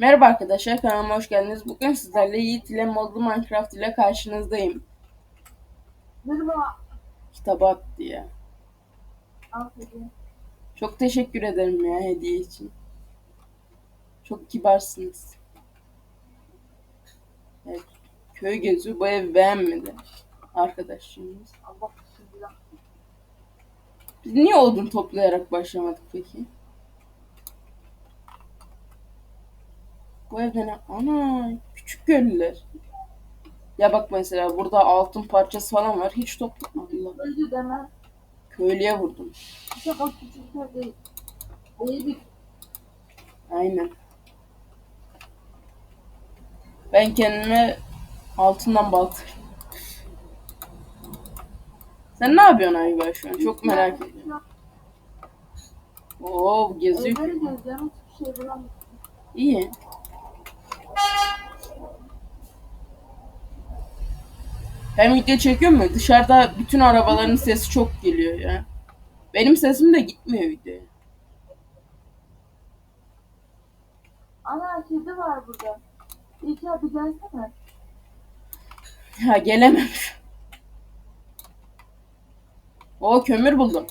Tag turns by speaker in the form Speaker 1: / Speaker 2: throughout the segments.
Speaker 1: Merhaba arkadaşlar kanalıma hoş geldiniz. Bugün sizlerle Yiğit ile modlu Minecraft ile karşınızdayım.
Speaker 2: Merhaba.
Speaker 1: Kitabı attı ya.
Speaker 2: Aferin.
Speaker 1: Çok teşekkür ederim ya hediye için. Çok kibarsınız. Evet. Köy geziyor. Bu evi beğenmedi. Arkadaşlarımız. Biz niye odun toplayarak başlamadık peki? Bu evde ne? Ana küçük köylüler. Ya bak mesela burada altın parçası falan var. Hiç toplama. Allah.
Speaker 2: Öldü deme.
Speaker 1: Köylüye vurdum.
Speaker 2: İşte bak küçükler değil. İyi bir
Speaker 1: Aynen. Ben kendime altından balta. Sen ne yapıyorsun Ayba şu an? Çok merak ediyorum. Oo geziyor.
Speaker 2: Evleri hiçbir şey bulamadım.
Speaker 1: İyi. Ben video çekiyorum mu? Dışarıda bütün arabaların sesi çok geliyor ya. Benim sesim de gitmiyor videoya.
Speaker 2: Ana kedi var burada. İlk abi gelsene.
Speaker 1: Ha gelemem. O kömür buldum.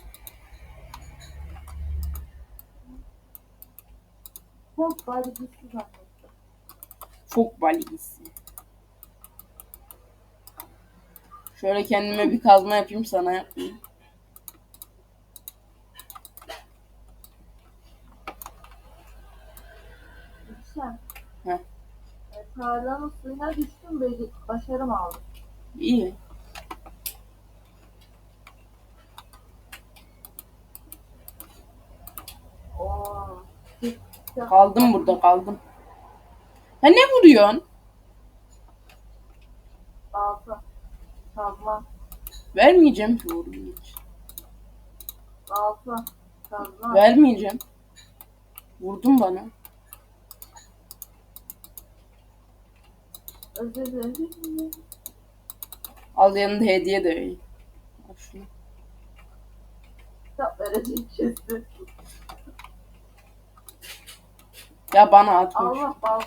Speaker 2: Çok gitsin zannettim.
Speaker 1: Çok baligisi. Şöyle kendime bir kazma yapayım sana yapmayayım. Heh.
Speaker 2: E, tarlanın suyuna düştüm ve başarım aldım.
Speaker 1: İyi.
Speaker 2: Oo.
Speaker 1: Kaldım burada kaldım. Ha ne vuruyorsun?
Speaker 2: Balta. Kazma.
Speaker 1: Vermeyeceğim ki vurayım hiç.
Speaker 2: Balta. Kazma.
Speaker 1: Vermeyeceğim. Vurdun bana.
Speaker 2: Özür dilerim.
Speaker 1: Al yanında hediye de vereyim. Al şunu.
Speaker 2: Kitap verecek kesin.
Speaker 1: Ya bana atma. şunu.
Speaker 2: Allah bal.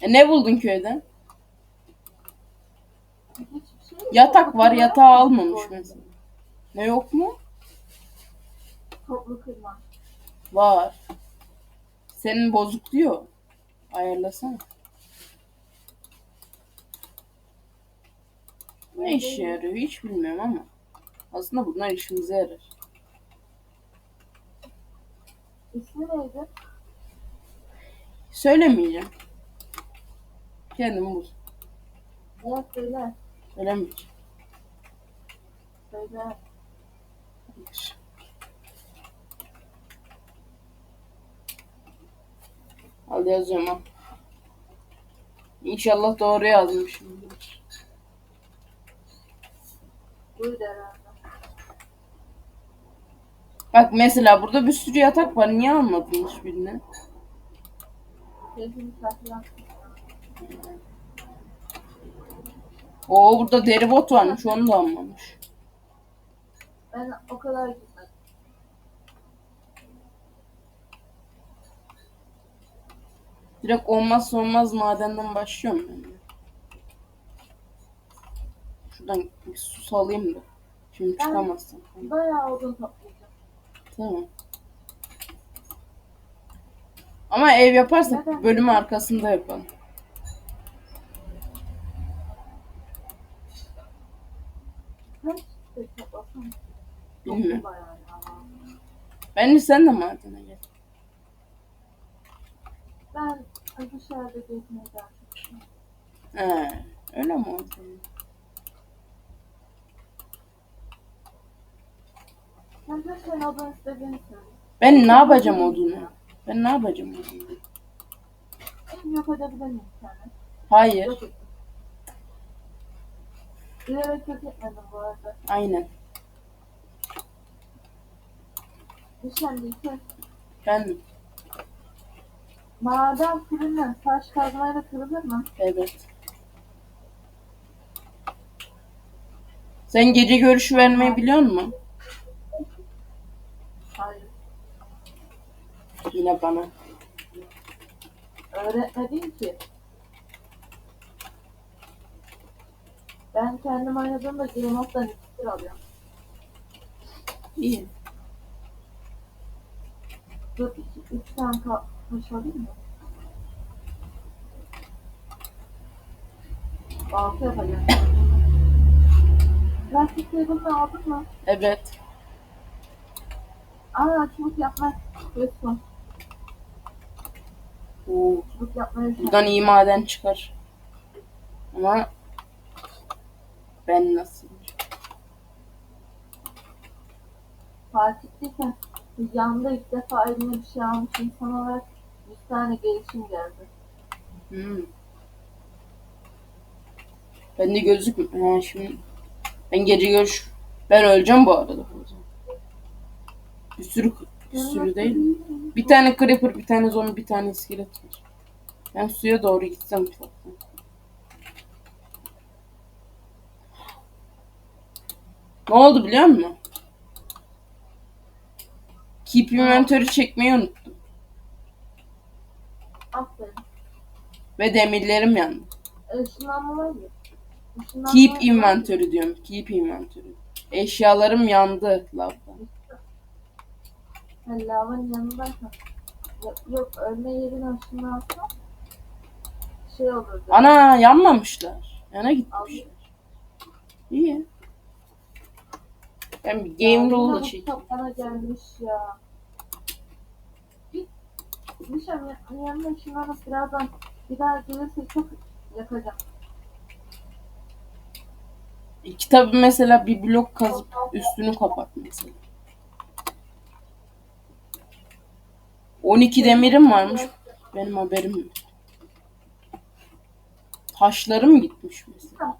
Speaker 1: E ne buldun köyden? Yatak var yatağı almamış mesela. Ne yok mu?
Speaker 2: Toplu kırma.
Speaker 1: Var. Senin bozuk diyor. Ayarlasana. Ne işe yarıyor hiç bilmiyorum ama. Aslında bunlar işimize yarar.
Speaker 2: İsmi neydi?
Speaker 1: Söylemeyeceğim. Kendim bul.
Speaker 2: Niye söyle.
Speaker 1: Söylemeyeceğim.
Speaker 2: Söyle.
Speaker 1: Hayır. Al yazıyorum al. İnşallah doğru yazmışımdır.
Speaker 2: Buyur herhalde.
Speaker 1: Bak mesela burada bir sürü yatak var. Niye almadın hiçbirini?
Speaker 2: Keyfini saklan.
Speaker 1: Oo burada deri bot varmış. Onu da almamış.
Speaker 2: Ben o kadar gitmedim.
Speaker 1: Direkt olmazsa olmaz madenden başlıyorum ben. de. Şuradan bir su salayım da. Şimdi
Speaker 2: Ben-
Speaker 1: çıkamazsın.
Speaker 2: Bayağı odun toplayacağım.
Speaker 1: Tamam. Ama ev yaparsak bölümü arkasında yapalım.
Speaker 2: Kaç şey toplasam?
Speaker 1: Bilmiyorum.
Speaker 2: Bayağı ya.
Speaker 1: Bence sen de madene gel.
Speaker 2: Ben dışarıda gezmeyi daha çok seviyorum.
Speaker 1: He, öyle mi oldu?
Speaker 2: Sen de sen odun istediğini söyle.
Speaker 1: Ben ne yapacağım odunu? Ben ne yapacağım odunu?
Speaker 2: Benim yok edebilir miyim seni?
Speaker 1: Hayır.
Speaker 2: Bilerek yok etmedim bu arada.
Speaker 1: Aynen.
Speaker 2: Düşen değil.
Speaker 1: Ben
Speaker 2: Maden fırını taş kazmayla kırılır mı?
Speaker 1: evet. Sen gece görüşü vermeyi biliyor musun?
Speaker 2: Hayır.
Speaker 1: Yine bana.
Speaker 2: Öğretmedin ki. Ben kendim oynadığımda Game of'tan iksir alıyorum.
Speaker 1: İyi.
Speaker 2: Dur iki, üç tane ka- taş alayım mı? Altı yapacağım. Plastik table'ını aldın mı?
Speaker 1: Evet.
Speaker 2: Aa çubuk yapmak. Lütfen.
Speaker 1: Oo,
Speaker 2: Çubuk yapmayı
Speaker 1: buradan iyi maden çıkar. Ama ben nasıl?
Speaker 2: fark ettiysen yanda ilk defa eline bir şey almış insan olarak 100 tane gelişim geldi.
Speaker 1: Hmm. Bende gözlük mü? Ha, şimdi ben gece görüş. Ben öleceğim bu arada. Bir sürü bir sürü değil. mi? Bir tane creeper, bir tane zombi, bir tane iskelet var. Ben suya doğru gitsem ufaktan. Ne oldu biliyor musun? Keep inventory çekmeyi unuttum.
Speaker 2: Aferin.
Speaker 1: Ve demirlerim yandı.
Speaker 2: Işınlanma var mı? Işınlanma
Speaker 1: Keep inventory diyorum. Keep inventory. Eşyalarım yandı lavda.
Speaker 2: Ha, lavanın yanındaysan. Yok, yok ölme yerine ışınlansam şey olurdu.
Speaker 1: Ana yanmamışlar. Yana gitmişler. İyi. Ben bir game çekeyim.
Speaker 2: kitap bana gelmiş ya. Git. Nişan yanına ışınlanıp birazdan bir daha gelirse çok yakacağım.
Speaker 1: Kitabı mesela bir blok kazıp üstünü kapat mesela. 12 demirim varmış. Benim haberim yok. Taşlarım gitmiş mesela.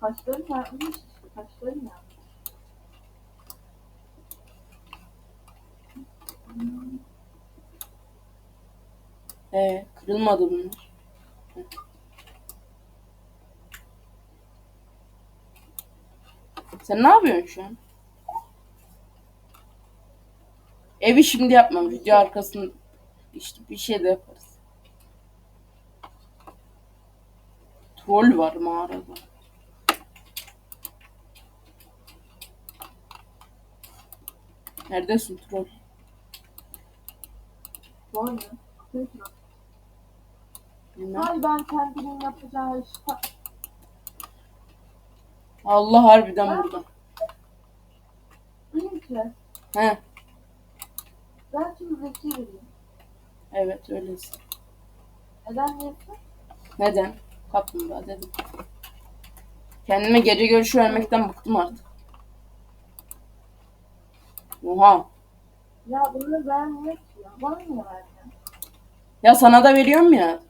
Speaker 2: Taşları yapmış taşları ya.
Speaker 1: Ee, kırılmadı bunlar. Sen ne yapıyorsun şu an? Evi şimdi yapmam. Video arkasında işte bir şey de yaparız. Troll var mağarada. Neredesin troll?
Speaker 2: Mu? Peki.
Speaker 1: Bilmem.
Speaker 2: Hay ben kendimin yapacağı işte.
Speaker 1: Allah harbiden burada.
Speaker 2: Diyeyim ki
Speaker 1: He,
Speaker 2: ben şimdi zeki biriyim.
Speaker 1: evet öylesin.
Speaker 2: Neden diyorsun?
Speaker 1: Neden? Kaplumbağa dedim. Kendime gece görüşü vermekten bıktım artık. Oha.
Speaker 2: Ya bunu beğenmiyor ki ya. Bana niye verdin?
Speaker 1: Ya sana da veriyorum ya.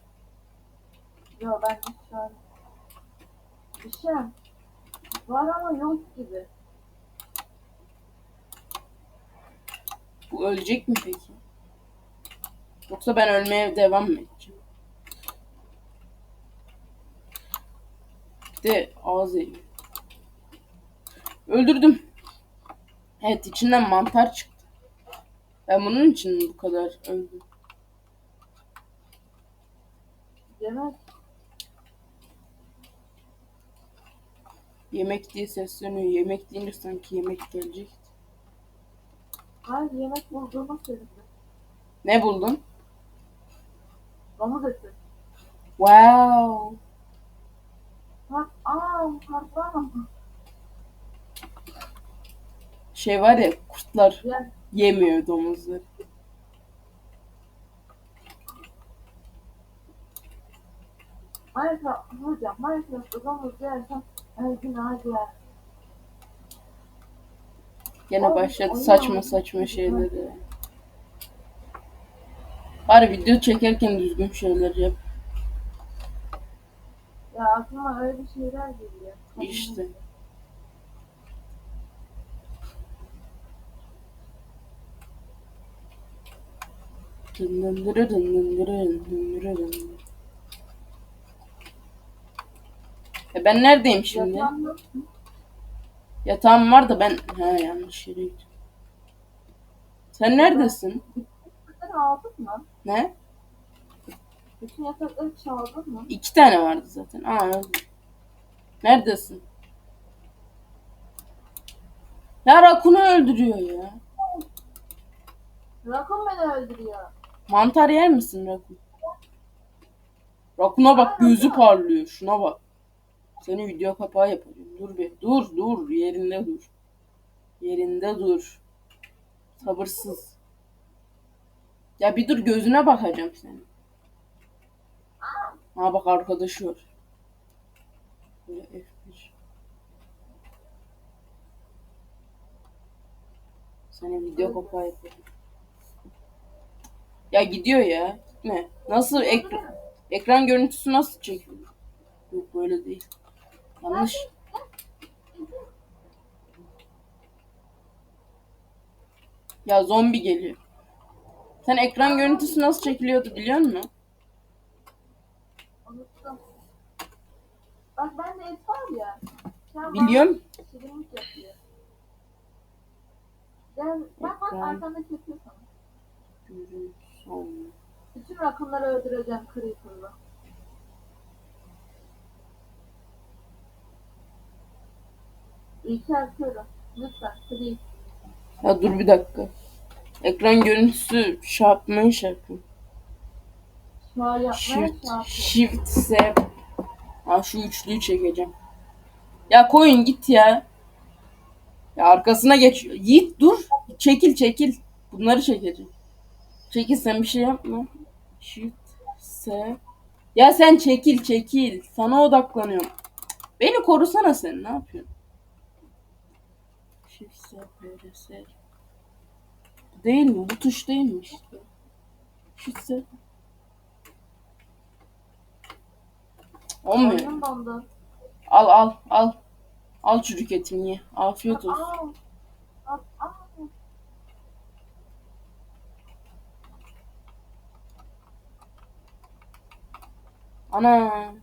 Speaker 2: Yo ben şu an bir şey var ama yok gibi.
Speaker 1: Bu ölecek mi peki? Yoksa ben ölmeye devam mı edeceğim? Bir de eğiyor. Öldürdüm. Evet içinden mantar çıktı. Ben bunun için bu kadar öldüm?
Speaker 2: Yemek
Speaker 1: Yemek diye sesleniyor. Yemek deyince sanki yemek gelecek.
Speaker 2: hayır yemek bulduğumu söyledi.
Speaker 1: Ne buldun?
Speaker 2: Domuz eti.
Speaker 1: Wow.
Speaker 2: Bak aa pardon.
Speaker 1: Şey var ya kurtlar yemiyor domuzları.
Speaker 2: Minecraft hocam Minecraft'ta domuz yersen her gün ağacı yer.
Speaker 1: Gene başladı saçma saçma şeyleri. Bari video çekerken düzgün şeyler yap.
Speaker 2: Ya aklıma öyle şeyler geliyor.
Speaker 1: İşte. Dın dın dırı dın dın dırı dın dın dırı dın. E ben neredeyim şimdi? Yatağım var da ben... Ha yanlış yere gittim. Sen neredesin?
Speaker 2: Bunları aldın mı?
Speaker 1: Ne?
Speaker 2: Bütün yatakları çaldın mı?
Speaker 1: İki tane vardı zaten. Aa. Neredesin? Ya Rakun'u öldürüyor ya.
Speaker 2: Rakun beni öldürüyor.
Speaker 1: Mantar yer misin Rakun? Rakun'a bak gözü parlıyor. Şuna bak. Seni video kapağı yapacağım. Dur bir. Dur dur. Yerinde dur. Yerinde dur. Sabırsız. Ya bir dur gözüne bakacağım senin. Ha bak arkadaşı var. Böyle F1. Seni video kapağı yapacağım. Ya gidiyor ya. Gitme. Nasıl ekran ekran görüntüsü nasıl çekiyor? Yok böyle değil. Yanlış. Ya zombi geliyor. Sen ekran görüntüsü nasıl çekiliyordu biliyor musun?
Speaker 2: Unuttum. Bak bende et var ya.
Speaker 1: Biliyorum.
Speaker 2: Şirinlik yapıyor. Gel, bak bak yapıyor sana.
Speaker 1: Görüntü
Speaker 2: Bütün rakunları öldüreceğim Creeper'la. İlki atıyorum. Lütfen please.
Speaker 1: Ya dur bir dakika. Ekran görüntüsü şey yapmaya şey Shift,
Speaker 2: şey
Speaker 1: shift, S. Ha şu üçlüyü çekeceğim. Ya koyun git ya. Ya arkasına geç. Yiğit dur. Çekil çekil. Bunları çekeceğim. Çekil sen bir şey yapma. Shift, S. Ya sen çekil çekil. Sana odaklanıyorum. Beni korusana sen. Ne yapıyorsun? Shift, S, S. Değil mi? Bu tuş değilmiş. Shift, S. Olmuyor. Al al al. Al çürük etini ye. Afiyet olsun.
Speaker 2: Aa, aa.
Speaker 1: Ana.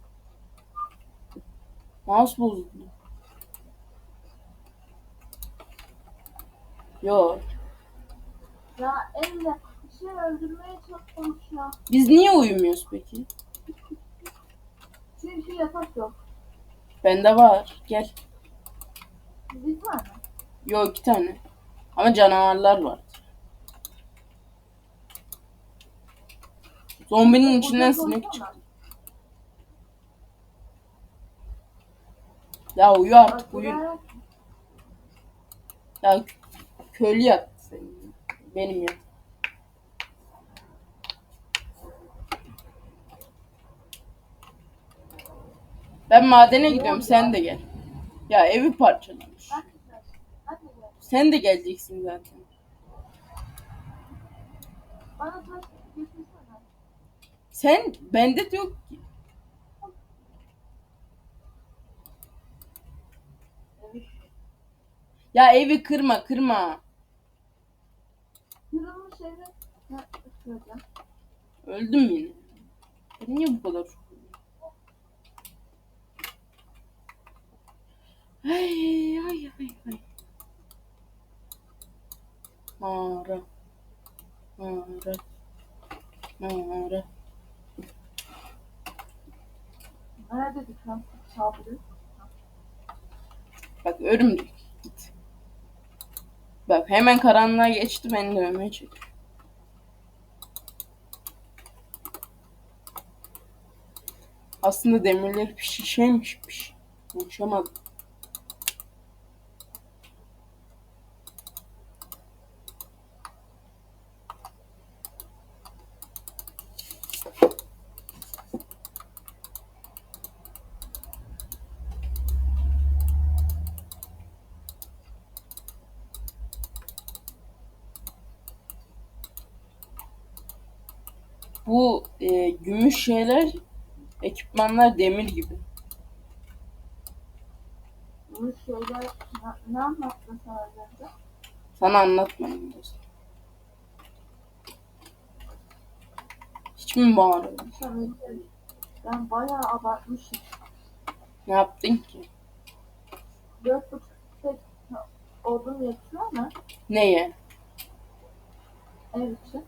Speaker 1: Mouse bozuldu. Yo.
Speaker 2: Ya elle bir şey öldürmeye çalışmış ya.
Speaker 1: Biz niye uyumuyoruz peki?
Speaker 2: Çünkü yatak yok.
Speaker 1: Bende var. Gel.
Speaker 2: Bir tane.
Speaker 1: Yo iki tane. Ama canavarlar var. Zombinin içinden sinek çıktı. Ya uyu artık uyu. Ya köylü yat. Benim yat. Ben madene gidiyorum sen de gel. Ya evi parçalamış. Sen de geleceksin zaten. Sen bende de yok ki. Ya evi kırma kırma.
Speaker 2: Kırılmış evi. Ha.
Speaker 1: Öldüm yine. Ben niye bu kadar? Ay ay ay ay. Mağara. Mağara. Mağara.
Speaker 2: Nerede dükkan? Çabırı.
Speaker 1: Bak örümcek. Bak hemen karanlığa geçti beni dövmeye çekiyor. Aslında demirleri bir şişeymişmiş. Konuşamadım. Bu e, gümüş şeyler, ekipmanlar demir gibi.
Speaker 2: Bu şeyler ne, ne anlattın sana az önce?
Speaker 1: Sana anlatmayayım dostum. Hiç mi bağırıyorum?
Speaker 2: Şöyle ben bayağı abartmışım.
Speaker 1: Ne yaptın ki?
Speaker 2: Dört buçuk tek odun yetiyor mu
Speaker 1: Neye?
Speaker 2: ev için?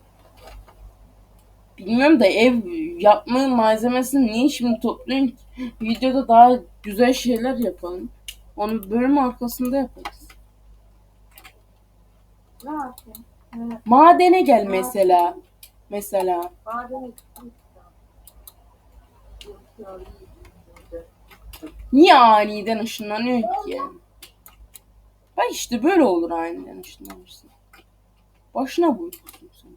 Speaker 1: Bilmiyorum da ev yapma malzemesini niye şimdi topluyorum ki? Videoda daha güzel şeyler yapalım. Onu bölüm arkasında yaparız.
Speaker 2: Ne yapayım? Evet.
Speaker 1: Madene gel mesela. Mesela.
Speaker 2: İyi.
Speaker 1: Niye aniden ışınlanıyor ki? Bak işte böyle olur aniden ışınlanırsın. Başına buyruksun sen.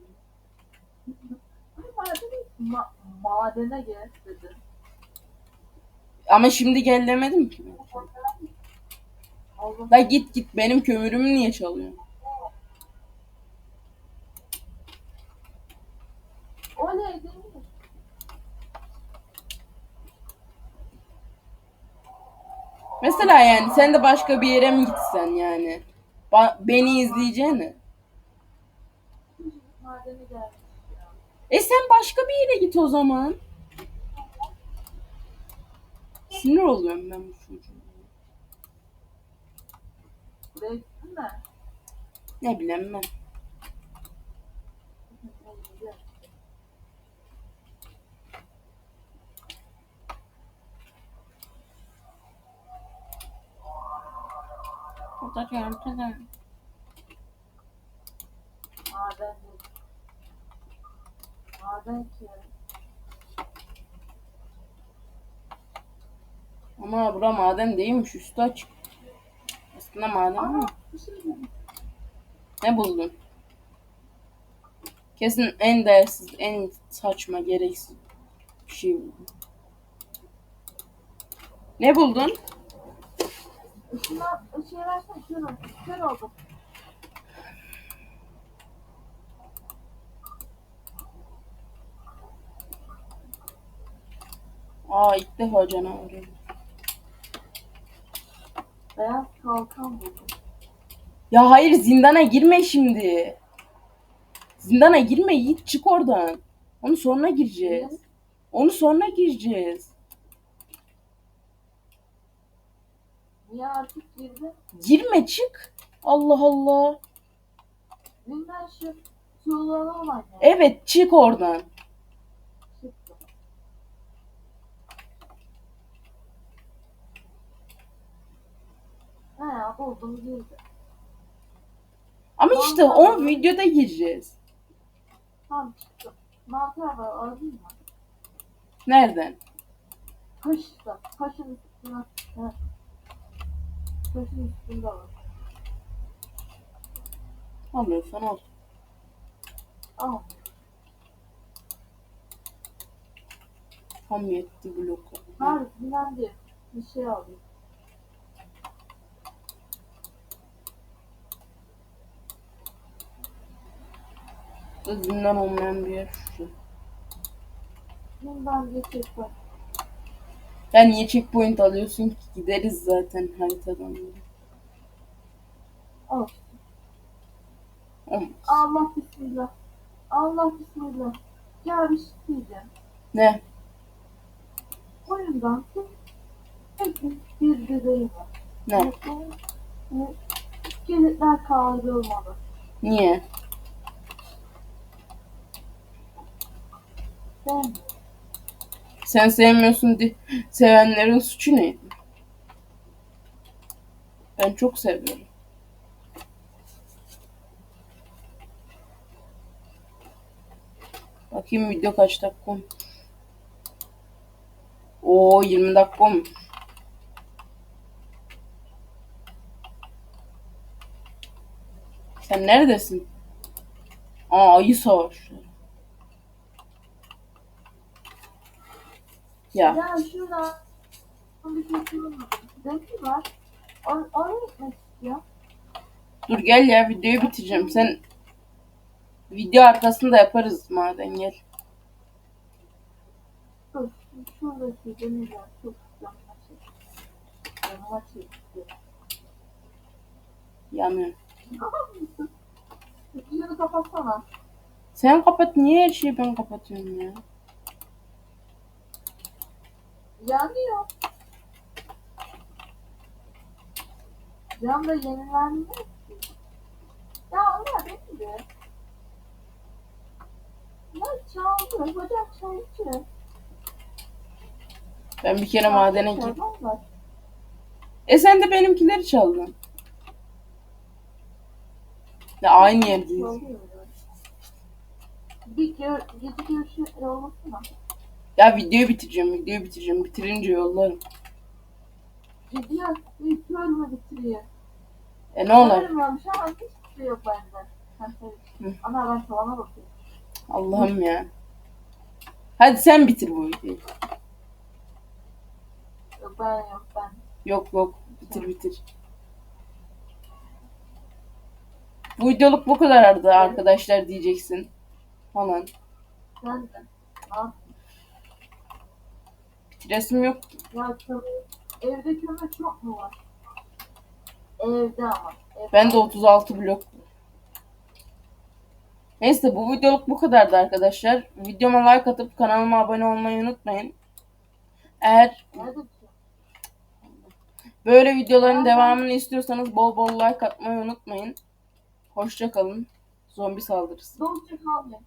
Speaker 2: Madene, ma madene gel dedi.
Speaker 1: Ama şimdi gel demedim ki ben.
Speaker 2: Allah
Speaker 1: La git git benim kömürümü niye çalıyorsun?
Speaker 2: Oley demir.
Speaker 1: Mesela yani sen de başka bir yere mi gitsen yani? Ba- beni izleyeceğine.
Speaker 2: Madene ya.
Speaker 1: E sen başka bir yere git o zaman. Sinir oluyorum ben bu çocuğa. Ne bileyim ben. Kurtarıyorum, kurtarıyorum.
Speaker 2: Maden değil.
Speaker 1: Ama bura maden değilmiş, üstü açık. Aslında maden.
Speaker 2: Aa, şey.
Speaker 1: Ne buldun? Kesin en değersiz, en saçma, gereksiz bir şey buldun. Ne buldun?
Speaker 2: Işına, ışığı versene. Kör oldum.
Speaker 1: Aa ilk defa canavar. gördüm.
Speaker 2: Beyaz kalkan buldum.
Speaker 1: Ya hayır zindana girme şimdi. Zindana girme Yiğit çık oradan. Onu sonra gireceğiz. Onu sonra gireceğiz.
Speaker 2: Niye artık girdi?
Speaker 1: Girme çık. Allah Allah.
Speaker 2: Dünden şu tuğlalı olan ya.
Speaker 1: Evet çık oradan.
Speaker 2: He ya buldum girdi.
Speaker 1: Ama işte o videoda gireceğiz.
Speaker 2: Tamam çıktı. Mantar var aradın mı?
Speaker 1: Nereden?
Speaker 2: Taşta. Taşın üstüne. He. Taşın üstünde var.
Speaker 1: Alıyorsan al.
Speaker 2: Al.
Speaker 1: Tam yetti blok.
Speaker 2: Hayır dinlendi. Bir şey alayım.
Speaker 1: Zindan olmayan bir yer şu.
Speaker 2: Bundan bir şey var.
Speaker 1: Ya niye checkpoint alıyorsun ki? Gideriz zaten haritadan.
Speaker 2: Al.
Speaker 1: Olmaz.
Speaker 2: Allah bismillah. Allah bismillah. Ya bir şey diyeceğim.
Speaker 1: Ne?
Speaker 2: Oyundan tek bir düzeyi var.
Speaker 1: Ne?
Speaker 2: Bu iskeletler kaldırılmalı.
Speaker 1: Niye?
Speaker 2: Değil mi?
Speaker 1: Sen sevmiyorsun diye sevenlerin suçu neydi? Ben çok seviyorum. Bakayım video kaç dakika olmuş. Oo 20 dakika olmuş. Sen neredesin? Aa ayı savaşları. Ya
Speaker 2: Ya şurada bir şey bulamadım. Renkli var. Or oraya gitmek istiyor.
Speaker 1: dur gel ya videoyu bitireceğim. Sen video arkasında yaparız madem gel.
Speaker 2: Dur. Şuradaki demirler çok canıma çekti. Canıma çekti.
Speaker 1: Yanıyor.
Speaker 2: Kapatsana.
Speaker 1: Sen kapat niye her şeyi ben kapatıyorum ya?
Speaker 2: Yanıyor. Can da yenilendi. Ya onlar neydi? Ya çaldı. Hocam çaycı.
Speaker 1: Ben bir kere madene gittim. E sen de benimkileri çaldın. Ya aynı yerdeyiz.
Speaker 2: Bir gör, gece görüşü olmasına.
Speaker 1: Ya videoyu bitireceğim, videoyu bitireceğim. Bitirince yollarım.
Speaker 2: Gidiyor. Bir körme bitiriyor.
Speaker 1: E ne olur?
Speaker 2: Görmüyormuş ama hiç şey yok bende.
Speaker 1: Hı.
Speaker 2: Ana ben tavana bakıyorum.
Speaker 1: Allah'ım ya. Hadi sen bitir bu videoyu.
Speaker 2: Yok ben yok ben.
Speaker 1: Yok yok. Bitir bitir. Bu videoluk bu kadardı arkadaşlar diyeceksin. Falan.
Speaker 2: Sen de. Ne yap-
Speaker 1: Resim yok.
Speaker 2: Ya çal- evde kömür çok mu var? Evde ama. Evde.
Speaker 1: Ben de 36 blok. Neyse bu videoluk bu kadardı arkadaşlar. Videoma like atıp kanalıma abone olmayı unutmayın. Eğer böyle videoların devamını istiyorsanız bol bol like atmayı unutmayın. Hoşça kalın. Zombi saldırısı.
Speaker 2: Dolce kalmayın.